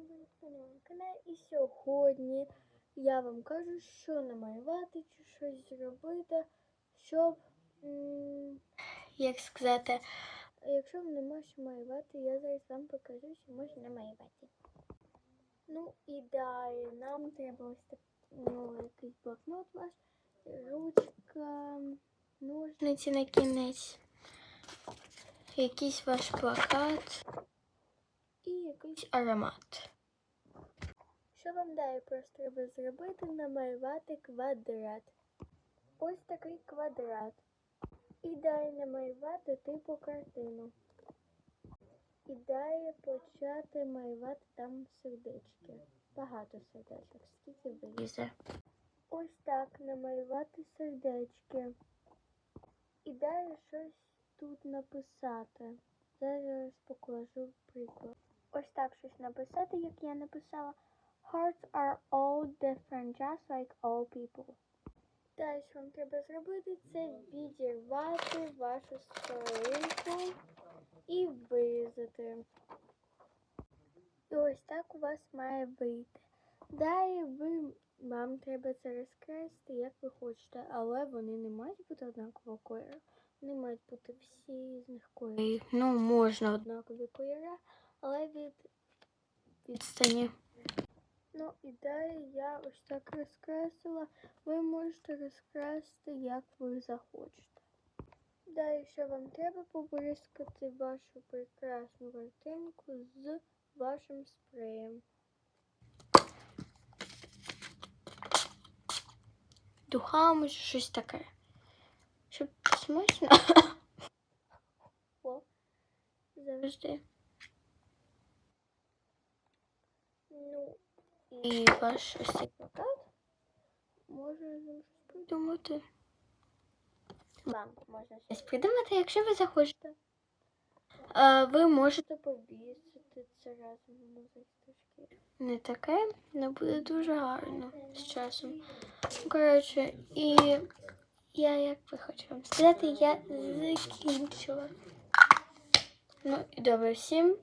всім привіт на каналі. І сьогодні я вам кажу, що намалювати чи щось зробити, щоб, як сказати, якщо вам нема що малювати, я зараз вам покажу, що можна намалювати. Ну і далі нам треба ось так, ну, якийсь блокнот ваш, ручка, ножниці на кінець, якийсь ваш плакат і якийсь аромат. Що вам далі просто треба зробити? Намалювати квадрат. Ось такий квадрат. І далі намалювати типу картину. І далі почати малювати там сердечки. Багато сердечок, скільки вилізе. Ось так намалювати сердечки. І далі щось тут написати. Зараз покажу приклад. Ось так щось написати, як я написала. Hearts are all different, just like all people. Далі вам треба зробити, це відірвати вашу сторінку і вирізати. І ось так у вас має вийти. Далі ви, вам треба це розкрести, як ви хочете, але вони не мають бути однакового кольору. Вони мають бути всі різних кольорів. Ну, можна однакові кольори, але від відстані. Ну і далі я ось так розкреслила. Ви можете розкрести, як ви захочете. Далі, що вам треба побризкати вашу прекрасну картинку з вашим спреєм. Духами чи щось таке. Щоб смачно. Завжди. Ну, і ваш ось цей плакат може щось придумати. Вам можна щось придумати, якщо ви захочете. А, ви можете повісити це разом на застежки. Не таке, але буде дуже гарно з часом. Коротше, і я, як би хочу вам сказати, я закінчила. Ну і добре всім.